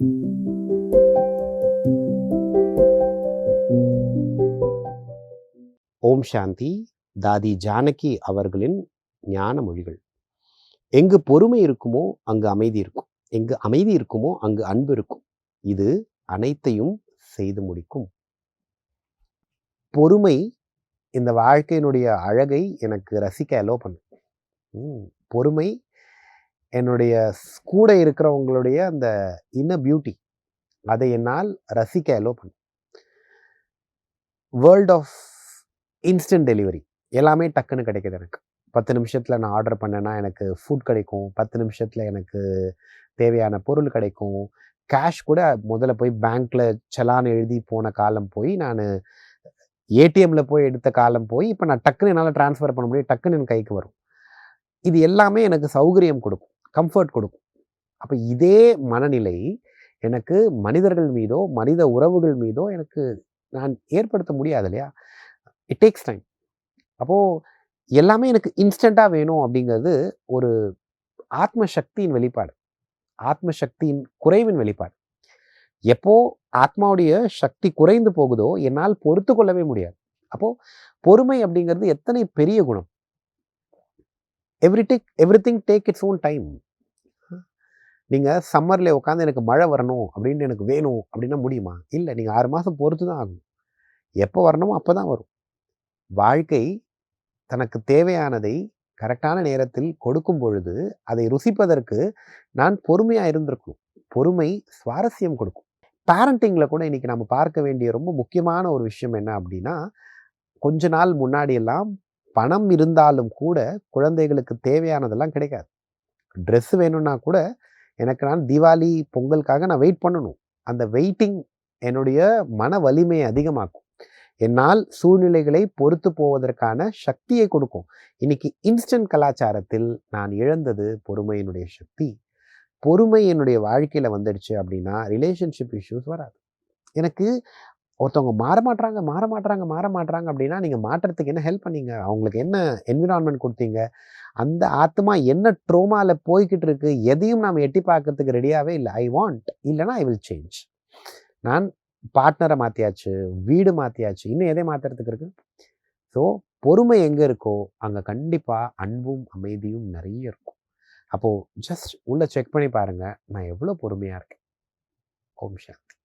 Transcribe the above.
ஓம் சாந்தி. தாதி ஜானகி அவர்களின் ஞான மொழிகள். எங்கு பொறுமை இருக்குமோ அங்கு அமைதி இருக்கும். எங்கு அமைதி இருக்குமோ அங்கு அன்பு இருக்கும். இது அனைத்தையும் செய்து முடிக்கும். பொறுமை இந்த வாழ்க்கையினுடைய அழகை எனக்கு ரசிக்க அலோ பண்ணும் பொறுமை என்னுடைய கூட இருக்கிறவங்களுடைய அந்த இன்ன பியூட்டி அதை என்னால் ரசிக்க அலோ பண்ணும் வேர்ல்ட் ஆஃப் இன்ஸ்டன்ட் டெலிவரி எல்லாமே டக்குன்னு கிடைக்குது எனக்கு. பத்து நிமிஷத்தில் நான் ஆர்டர் பண்ணேன்னா எனக்கு ஃபுட் கிடைக்கும். பத்து நிமிஷத்தில் எனக்கு தேவையான பொருள் கிடைக்கும். கேஷ் கூட முதல்ல போய் பேங்க்கில் செலான் எழுதி போன காலம் போய் நான் ஏடிஎம்மில் போய் எடுத்த காலம் போய் இப்போ நான் டக்குன்னு என்னால் ட்ரான்ஸ்ஃபர் பண்ண முடியும். டக்குன்னு என் கைக்கு வரும். இது எல்லாமே எனக்கு சௌகரியம் கொடுக்கும். கம்ஃபர்ட் கொடுக்கும். அப்போ இதே மனநிலை எனக்கு மனிதர்கள் மீதோ மனித உறவுகள் மீதோ எனக்கு நான் ஏற்படுத்த முடியாது இல்லையா? இட் டேக்ஸ் டைம் அப்போது எல்லாமே எனக்கு இன்ஸ்டண்ட்டாக வேணும் அப்படிங்கிறது ஒரு ஆத்ம சக்தியின் வெளிப்பாடு. ஆத்ம சக்தியின் குறைவின் வெளிப்பாடு. எப்போ ஆத்மாவுடைய சக்தி குறைந்து போகுதோ என்னால் பொறுத்து கொள்ளவே முடியாது. அப்போது பொறுமை அப்படிங்கிறது எத்தனை பெரிய குணம்? Every take everything take its own time நீங்கள் சம்மரில் உட்காந்து எனக்கு மழை வரணும் அப்படின்னு எனக்கு வேணும் அப்படின்னா முடியுமா? இல்லை நீங்கள் ஆறு மாதம் பொறுத்து தான் ஆகும் எப்போ வரணுமோ அப்போ தான் வரும். வாழ்க்கை தனக்கு தேவையானதை கரெக்டான நேரத்தில் கொடுக்கும் பொழுது அதை ருசிப்பதற்கு நான் பொறுமையாக இருந்திருக்கணும். பொறுமை சுவாரஸ்யம் கொடுக்கும். பேரண்டிங்கில் கூட இன்றைக்கி நம்ம பார்க்க வேண்டிய ரொம்ப முக்கியமான ஒரு விஷயம் என்ன அப்படின்னா கொஞ்ச நாள் முன்னாடியெல்லாம் பணம் இருந்தாலும் கூட குழந்தைகளுக்கு தேவையானதெல்லாம் கிடைக்காது. ட்ரெஸ் வேணும்னா கூட எனக்கு நான் தீபாவளி பொங்கலுக்காக நான் வெயிட் பண்ணணும். அந்த வெயிட்டிங் என்னுடைய மன வலிமையை அதிகமாக்கும். என்னால் சூழ்நிலைகளை பொறுத்து போவதற்கான சக்தியை கொடுக்கும். இன்னைக்கு இன்ஸ்டன்ட் கலாச்சாரத்தில் நான் இழந்தது பொறுமையினுடைய சக்தி. பொறுமை என்னுடைய வாழ்க்கையில் வந்துடுச்சு அப்படின்னா ரிலேஷன்ஷிப் இஷ்யூஸ் வராது. எனக்கு ஒருத்தவங்க மாற மாட்டுறாங்க மாற மாட்டுறாங்க மாற மாட்டுறாங்க அப்படின்னா நீங்கள் மாற்றுறதுக்கு என்ன ஹெல்ப் பண்ணீங்க? அவங்களுக்கு என்ன என்விரான்மெண்ட் கொடுத்தீங்க? அந்த ஆத்மா என்ன ட்ரோமாவில் போய்கிட்டு இருக்கு? எதையும் நாம் எட்டி பார்க்கறதுக்கு ரெடியாகவே இல்லை. ஐ வாண்ட் இல்லைன்னா ஐ வில் சேஞ்ச் நான் பார்ட்னரை மாற்றியாச்சு வீடு மாற்றியாச்சு இன்னும் எதை மாற்றுறதுக்கு இருக்கு? ஸோ பொறுமை எங்கே இருக்கோ அங்கே கண்டிப்பாக அன்பும் அமைதியும் நிறைய இருக்கும். அப்போது ஜஸ்ட் உள்ளே செக் பண்ணி பாருங்கள் நான் எவ்வளோ பொறுமையாக இருக்கேன்? ஓம் சாந்தி.